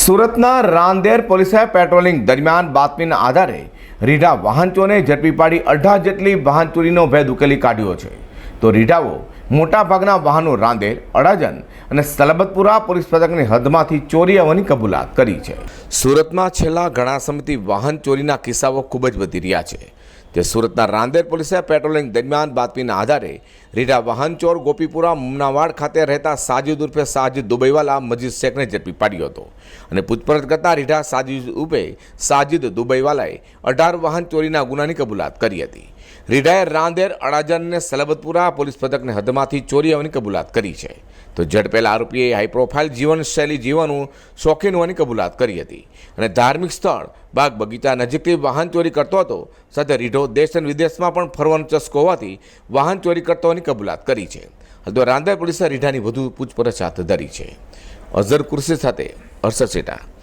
સુરતના રાંદેર પોલીસે પેટ્રોલિંગ દરમિયાન બાતમીના આધારે રીઢા વાહન ચોરને ઝડપી પાડી અઢાર જેટલી વાહન ચોરીનો ભેદ ઉકેલી કાઢ્યો છે. તો રીઢાઓ મોટાભાગના વાહનો રાંદેર અડાજન અને સલબતપુરા પોલીસ પથકની હદમાંથી ચોરી આવવાની કબૂલાત કરી છે. સુરતમાં છેલ્લા ઘણા સમયથી વાહન ચોરીના કિસ્સાઓ ખૂબ જ વધી રહ્યા છે. તે સુરતના રાંદેર પોલીસે પેટ્રોલિંગ દરમિયાન બાતમીના આધારે રીઢા વાહન ચોર ગોપીપુરા, મુમનાવાડ ખાતે રહેતા સાજિદ ઉર્ફે સાજિદ દુબઈવાલા મજીદ શેખને ઝડપી પાડ્યો હતો અને પૂછપરછ કરતા રીઢા સાજિદ ઉર્ફે સાજિદ દુબઈવાલાએ અઢાર વાહન ચોરીના ગુનાની કબૂલાત કરી હતી. રીઢાએ રાંદેર અડાજન અને સલબતપુરા પોલીસ પથકને હદમાંથી ચોરી આવવાની કબૂલાત કરી છે. તો ઝડપેલા આરોપીએ હાઈ પ્રોફાઇલ જીવનશૈલી જીવવાનું શોખીન હોવાની કબૂલાત કરી હતી અને ધાર્મિક સ્થળ, બાગ બગીચા નજીકથી વાહન ચોરી કરતો હતો, સાથે રીઢો દેશ અને વિદેશમાં પણ ફરવાનો ચસ્કો હોવાથી વાહન ચોરી કરતાઓની કબૂલાત કરી છે. તો રાંદેર પોલીસે રીઢાની વધુ પૂછપરછ હાથ ધરી છે. અઝર કુર્સી સાથે હર્ષદ સેટા